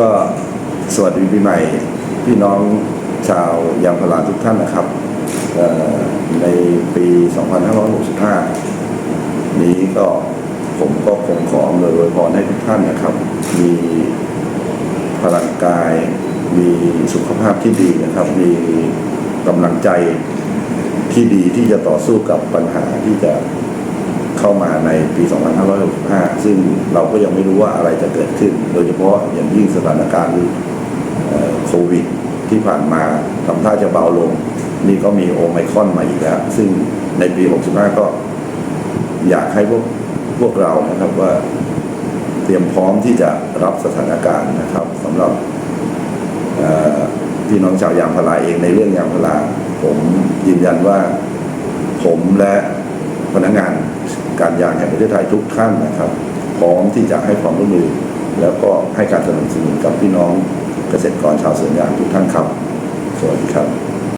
ก็สวัสดีปีใหม่ พี่น้องชาวยางพาราทุกท่านนะครับ ในปี 2565 นี้ก็ผมก็คงขออำนวยอวยพรให้ทุกท่านนะครับ มีพลังกาย มีสุขภาพที่ดีนะครับ มีกำลังใจที่ดีที่จะต่อสู้กับปัญหาที่จะ เข้ามาในปี 2565 ซึ่งเราก็ยังไม่รู้ว่าอะไรจะเกิดขึ้น โดยเฉพาะอย่างยิ่งสถานการณ์โควิดที่ผ่านมาทำท่าจะเบาลง นี่ก็มีโอไมคอนมาอีกแล้ว ซึ่งในปี 65 ก็อยากให้พวกพวกเรานะครับว่าเตรียมพร้อมที่จะรับสถานการณ์นะครับสำหรับพี่น้องชาวยางพาราเองในเรื่องยางพาราผมยืนยันว่าผมและ พนักงานการยางแห่งประเทศไทยทุกท่านนะครับพร้อมที่จะให้ความร่วมมือ แล้วก็ให้การสนับสนุนกับพี่น้องเกษตรกรชาวสวนยางทุกท่านครับ สวัสดีครับ